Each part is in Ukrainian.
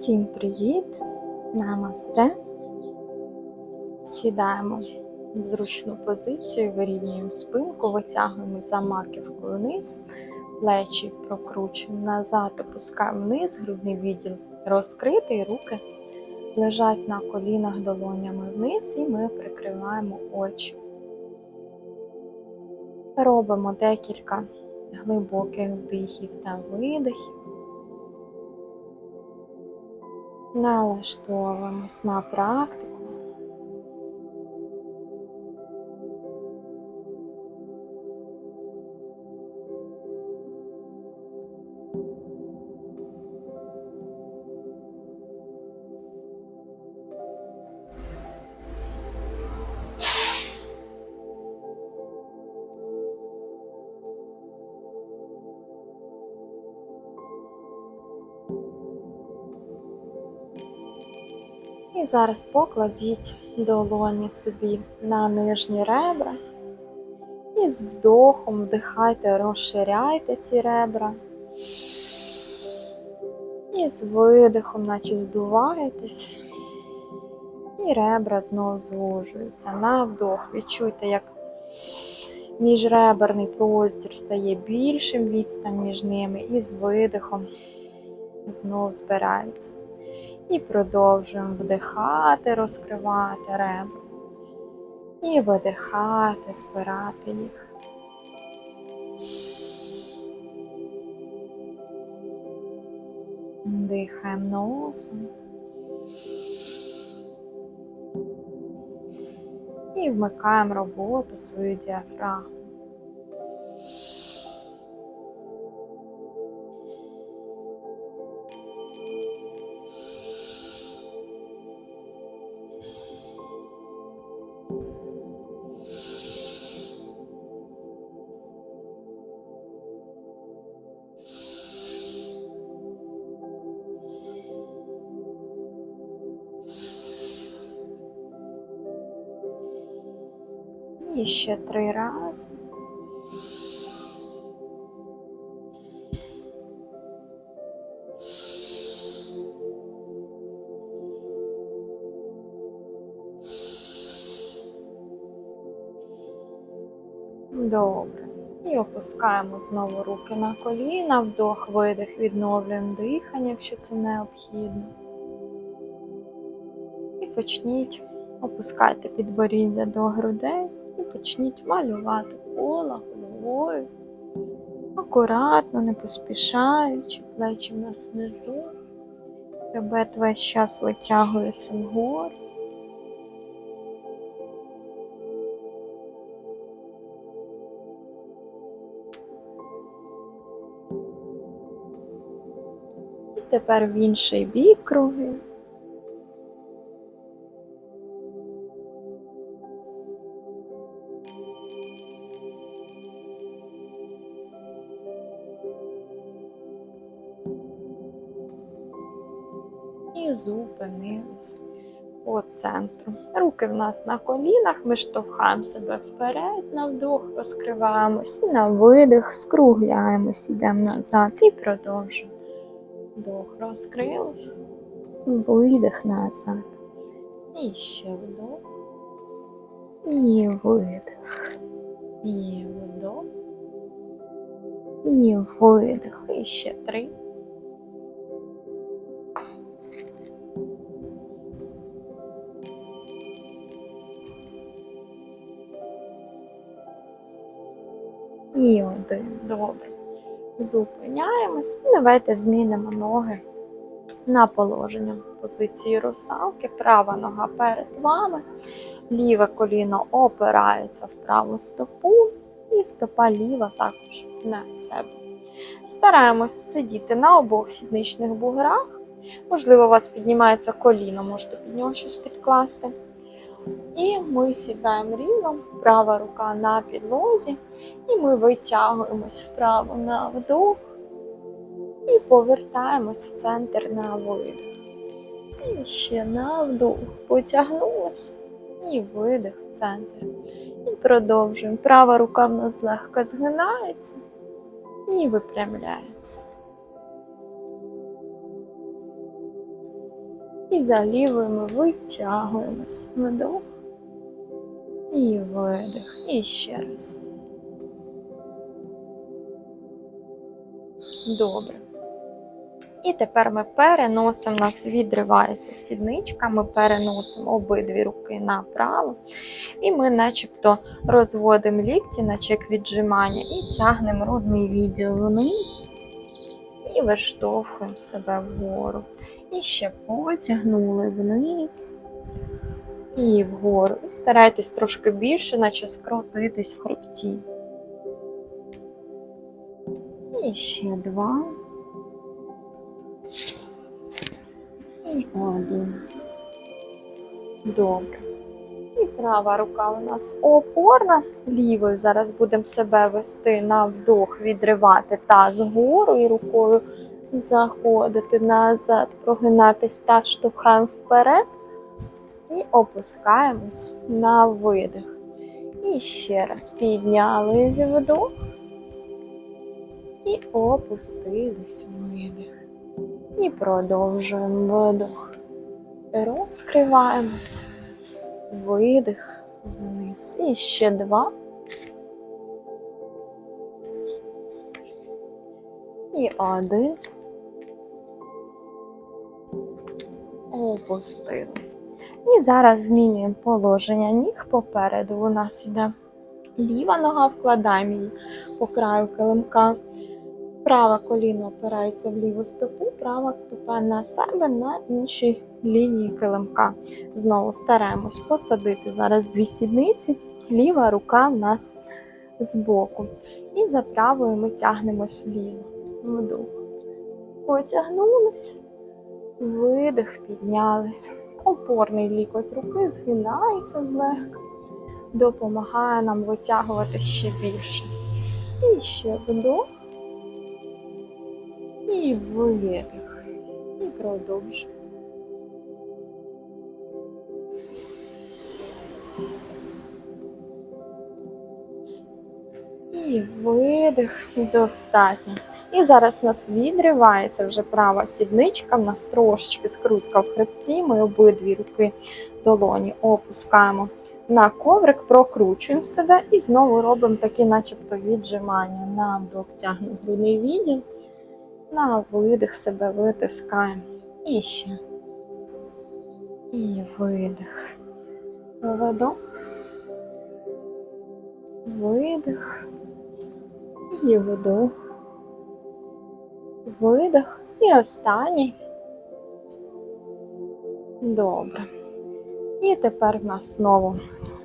Всім привіт! Намасте. Сідаємо в зручну позицію, вирівнюємо спинку, витягуємо за маківку вниз, плечі прокручуємо назад, опускаємо вниз, грудний відділ розкритий, руки лежать на колінах долонями вниз, і ми прикриваємо очі. Робимо декілька глибоких вдихів та видихів. Налаштовуємось на практику. Зараз покладіть долоні собі на нижні ребра. І з вдохом вдихайте, розширяйте ці ребра. І з видихом, наче здуваєтесь. І ребра знову звужуються. На вдох. Відчуйте, як міжреберний простір стає більшим, відстань між ними, і з видихом знову збирається. І продовжуємо вдихати, розкривати ребра. І видихати, спирати їх. Дихаємо носом. І вмикаємо роботу свою діафрагму. Ще три рази. Добре. І опускаємо знову руки на коліна, вдох, видих, відновлюємо дихання, якщо це необхідно. І почніть, опускайте підборіддя до грудей почніть малювати коло головою. Акуратно, не поспішаючи, плечі в нас внизу. Хребет весь час витягується вгору. Тепер в інший бік круги. Центру. Руки в нас на колінах, ми штовхаємо себе вперед, на вдох розкриваємось і на видих скругляємось, йдемо назад і продовжуємо. Вдох розкрились, видих назад. І ще вдох. І видих. І вдох. І видих. І ще три. І один. Добре. Зупиняємось. І давайте змінимо ноги на положення позиції русалки. Права нога перед вами. Ліве коліно опирається в праву стопу. І стопа ліва також на себе. Стараємось сидіти на обох сідничних буграх. Можливо, у вас піднімається коліно, можете під нього щось підкласти. І ми сідаємо рівно, права рука на підлозі. І ми витягуємось вправо на вдох і повертаємось в центр на видих. І ще на вдох. Потягнулась і видих в центр. І продовжуємо. Права рука в нас злегка згинається і випрямляється. І за лівою ми витягуємось. Вдох. І видих. І ще раз. Добре. І тепер ми переносимо, у нас відривається сідничка, ми переносимо обидві руки направо. І ми начебто розводимо лікті, наче як віджимання, і тягнемо грудний відділ вниз. І виштовхуємо себе вгору. І ще потягнули вниз і вгору. І старайтесь трошки більше, наче скрутитись в хребті. І ще два. І один. Добре. І права рука у нас опорна. Лівою зараз будемо себе вести на вдох, відривати таз вгору і рукою заходити назад, прогинатись та штовхаємо вперед. І опускаємось на видих. І ще раз піднялись вдох. І опустились видих. І продовжуємо видох. Розкриваємось. Видих вниз. І ще два. І один. Опустились. І зараз змінюємо положення ніг попереду. У нас йде ліва нога, вкладаємо її по краю килимка. Праве коліно опирається в ліву стопу, права стопа на себе на іншій лінії килимка. Знову стараємось посадити зараз дві сідниці, ліва рука в нас збоку. І за правою ми тягнемось вліво. Вдох. Потягнулись, видих, піднялись. Опорний лікоть руки згинається злегка, допомагає нам витягувати ще більше. І ще вдох. І видих. І продовжуємо. І видих, достатньо. І зараз у нас відривається вже права сідничка, в нас трошечки скрутка в хребті. Ми обидві руки долоні опускаємо на коврик, прокручуємо себе і знову робимо такі, начебто, віджимання. На вдох тягнемо відділ, на видих себе витискаємо. І ще. І видих. Вдох. Видих. І вдох. Видих. І останній. Добре. І тепер в нас знову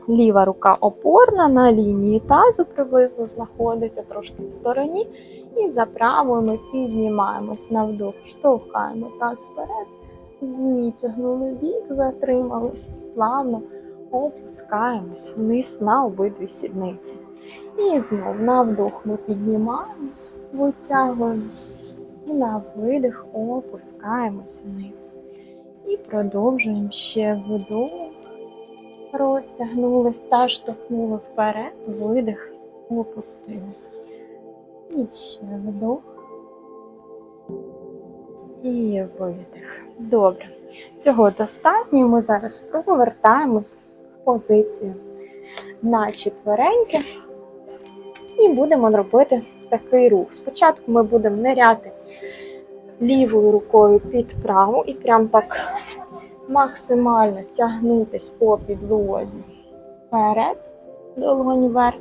ліва рука опорна на лінії тазу приблизно знаходиться трошки в стороні. І правою ми піднімаємось на вдох, штовхаємо таз вперед, витягнули бік, затримались, плавно опускаємось вниз на обидві сідниці. І знов на вдох ми піднімаємось, витягуємось. І на видих опускаємось вниз. І продовжуємо ще вдох. Розтягнулись та штовхнули вперед, видих, опустились. І ще вдох. І видих. Добре. Цього достатньо. Ми зараз повертаємось в позицію на четвереньки. І будемо робити такий рух. Спочатку ми будемо ниряти лівою рукою під праву і прям так максимально тягнутись по підлозі вперед, долонь вверх,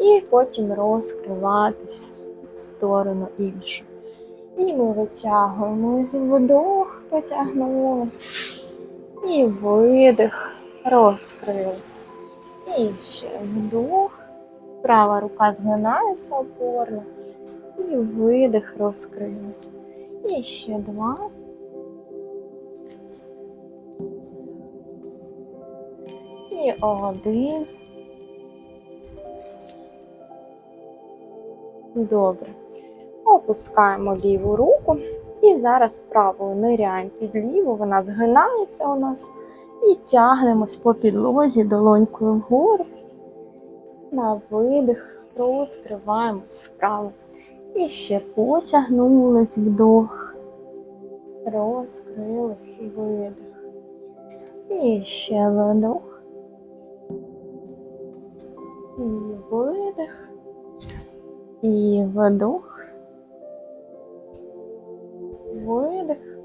і потім розкриватись в сторону іншу. І ми витягуємось вдох, потягнулись. І видих, розкрились. І ще вдох. Права рука згинається опорно. І видих розкрилась. І ще два. І один. Добре. Опускаємо ліву руку. І зараз правою ниряємо під ліву, вона згинається у нас. І тягнемось по підлозі долонькою вгору. На видих розкриваємось вправо. І ще потягнулись вдох. Розкрились, видих. І ще вдох. І видих. І вдох. Видих.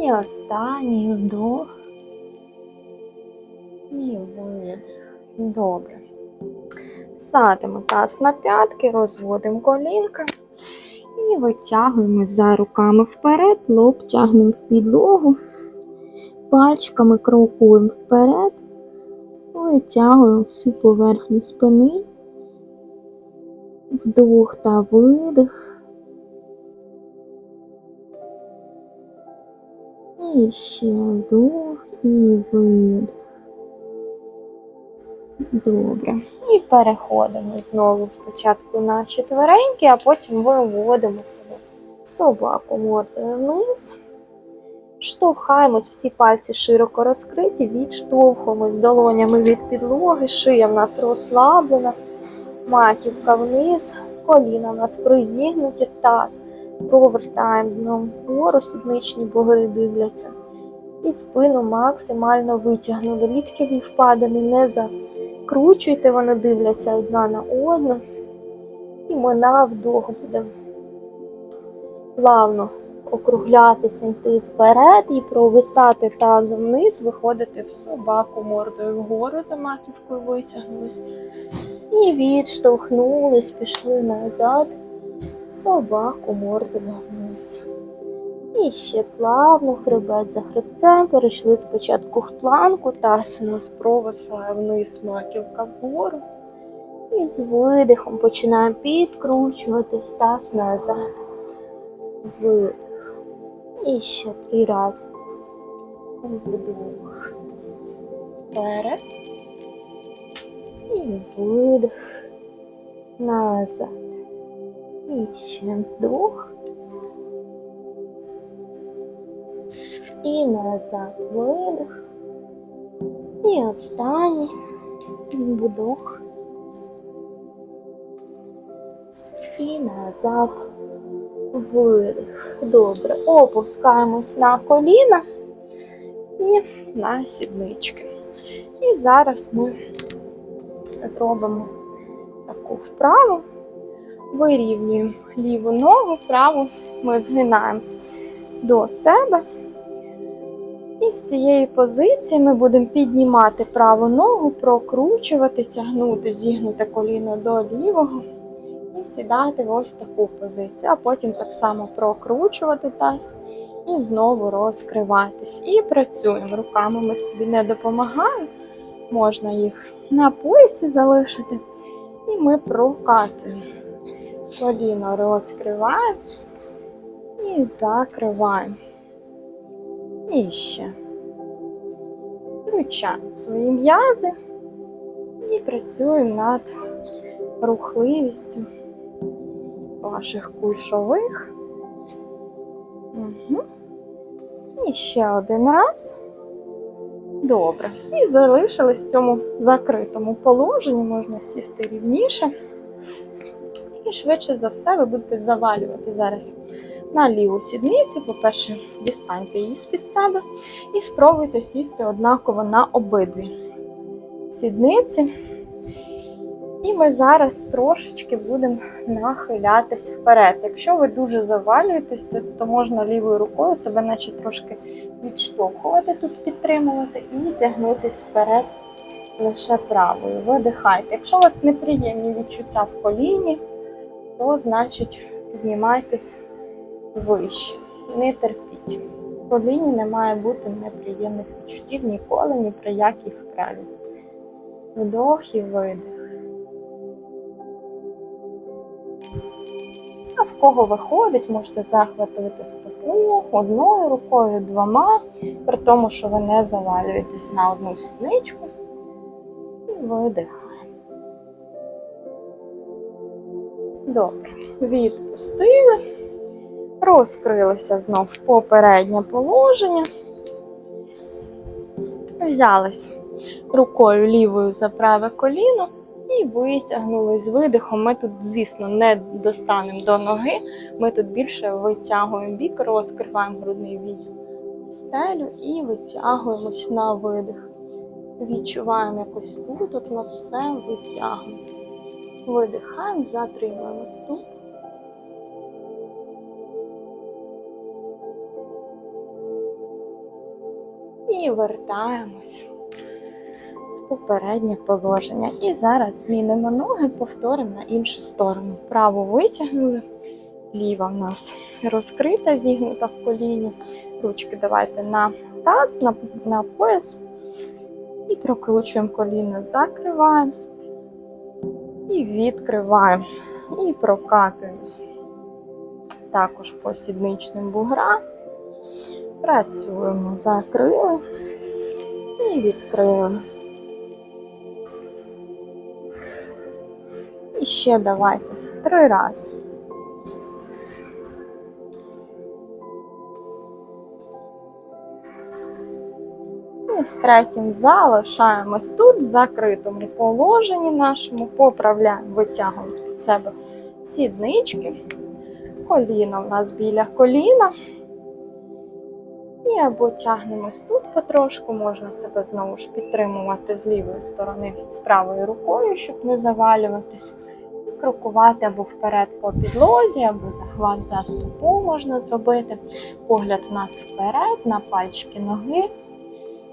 І останній вдох. І видих. Добре. Садимо таз на п'ятки, розводимо колінка. І витягуємо за руками вперед, лоб тягнемо в підлогу, пальчиками крокуємо вперед, витягуємо всю поверхню спини, вдох та видих. І ще вдох і видих. Добре. І переходимо знову спочатку на четвереньки, а потім виводимо себе собаку мордою вниз. Штовхаємось, всі пальці широко розкриті, відштовхуємось долонями від підлоги, шия в нас розслаблена, маківка вниз, коліна в нас призігнуті, таз. Провертаємо дном вгору, сідничні бугри дивляться. І спину максимально витягнули. Ліктєві впадини не за. Кручуйте, вони дивляться одна на одну. І ми на вдох будемо плавно округлятися, йти вперед і провисати тазом вниз, виходити в собаку мордою вгору за маківкою витягнулись. І відштовхнулись, пішли назад, собаку мордою вниз. І ще плавно, хребет за хребцем, перейшли спочатку в планку, таз у нас провисає вниз, маківка вгору. І з видихом починаємо підкручуватись таз назад. Видих. І ще три рази. Вдох. Вперед. І видих. Назад. І ще вдох. І назад видих. І останній вдох. І назад видих. Добре. Опускаємось на коліна і на сіднички. І зараз ми зробимо таку вправу. Вирівнюємо ліву ногу, праву ми згинаємо до себе. І з цієї позиції ми будемо піднімати праву ногу, прокручувати, тягнути, зігнути коліно до лівого і сідати в ось таку позицію. А потім так само прокручувати таз і знову розкриватись. І працюємо. Руками ми собі не допомагаємо. Можна їх на поясі залишити. І ми прокатуємо. Коліно розкриваємо і закриваємо. І ще. Включаємо свої м'язи і працюємо над рухливістю ваших кульшових. Угу. І ще один раз. Добре. І залишились в цьому закритому положенні, можна сісти рівніше. І швидше за все ви будете завалювати зараз на ліву сідницю. По-перше, дістаньте її з-під себе і спробуйте сісти однаково на обидві сідниці. І ми зараз трошечки будемо нахилятись вперед. Якщо ви дуже завалюєтесь, то, то можна лівою рукою себе наче трошки відштовхувати тут, підтримувати і тягнутись вперед лише правою. Видихайте. Якщо у вас неприємні відчуття в коліні, то значить піднімайтесь вище. Не терпіть. В коліні не має бути неприємних відчуттів ніколи, ні при якій вправі. Вдох і видих. В кого виходить, можете захватувати стопу одною рукою, двома, при тому, що ви не завалюєтесь на одну сідничку. І видихаємо. Добре. Відпустили. Розкрилися знов попереднє положення. Взялись рукою лівою за праве коліно І витягнули з видихом. Ми тут, звісно, не достанемо до ноги. Ми тут більше витягуємо бік, розкриваємо грудний відділ стелю і витягуємось на видих. Відчуваємо якось тут, тут у нас все витягується. Видихаємо, затримуємось тут. І вертаємось попереднє положення. І зараз змінимо ноги, повторимо на іншу сторону. Праву витягнули, ліва в нас розкрита, зігнута в коліні. Ручки давайте на таз, на, на пояс. І прокручуємо коліно, закриваємо. І відкриваємо. І прокатуємось. Також по сідничним буграм. Працюємо, закрили і відкрили. Ще давайте три рази. І з третім залишаємось тут, в закритому положенні нашому, поправляємо, витягуємо з-під себе сіднички. Коліно в нас біля коліна. І або тягнемось тут потрошку, можна себе знову ж підтримувати з лівої сторони, з правою рукою, щоб не завалюватись. Крокувати або вперед по підлозі, або захват за стопу можна зробити. Погляд у нас вперед, на пальчики ноги.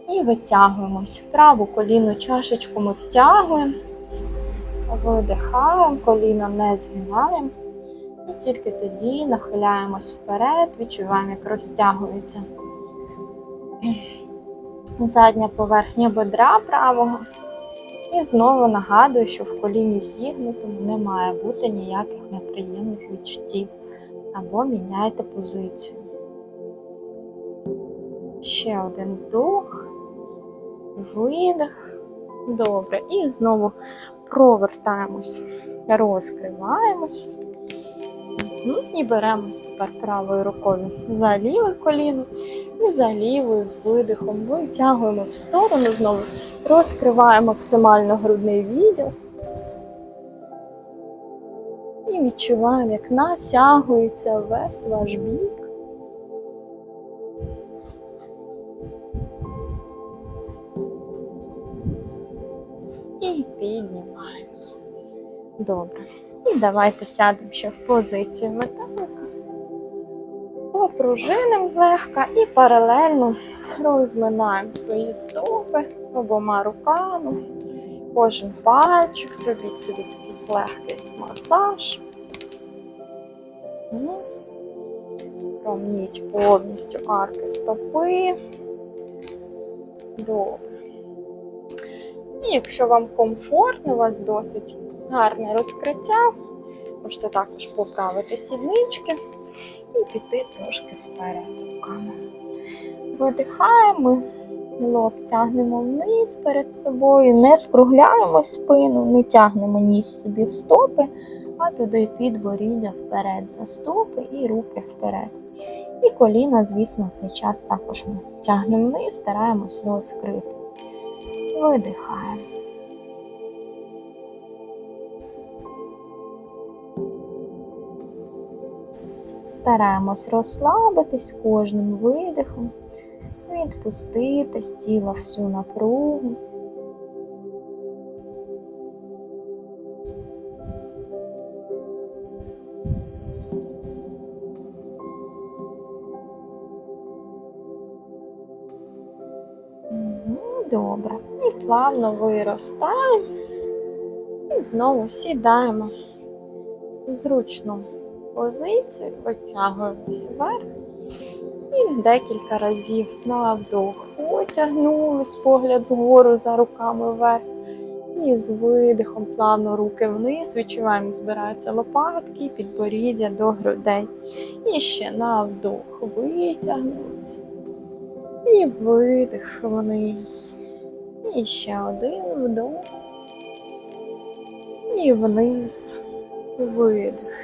І витягуємось. Праву коліну чашечку ми втягуємо, видихаємо, коліно не згинаємо. І тільки тоді нахиляємось вперед, відчуваємо, як розтягується задня поверхня бедра правого. І знову нагадую, що в коліні зігнутому не має бути ніяких неприємних відчуттів. Або міняйте позицію. Ще один вдох, видих. Добре. І знову провертаємось, розкриваємось. І беремось тепер правою рукою за ліве коліно і за лівою з видихом витягуємось в сторону знову, розкриваємо максимально грудний відділ. І відчуваємо, як натягується весь ваш бік. І піднімаємось. Добре. І давайте сядемо ще в позицію металика. Попружинимо злегка і паралельно розминаємо свої стопи обома руками. Кожен пальчик, зробіть собі такий легкий масаж. Ну, Промніть повністю арки стопи. Добре. І якщо вам комфортно, у вас досить гарне розкриття, можете також поправити сіднички і піти трошки вперед руками. Видихаємо, лоб тягнемо вниз перед собою, не скругляємо спину, не тягнемо ніс собі в стопи, а туди підборіддя вперед за стопи і руки вперед. І коліна, звісно, в час також ми тягнемо вниз, стараємось розкрити. Видихаємо. Стараємось розслабитись кожним видихом, відпустити з тіла всю напругу. Добре. І плавно виростаємо. І знову сідаємо в зручну позицію, витягуємося вверх. І декілька разів на вдох потягнулись погляд вгору за руками вверх. І з видихом плавно руки вниз. Відчуваємо, збираються лопатки, підборіддя до грудей. І ще на вдох витягнулись. І видих вниз. І ще один вдох. І вниз. Видих.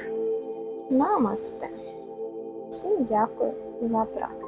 Намасте. Всім дякую за практику.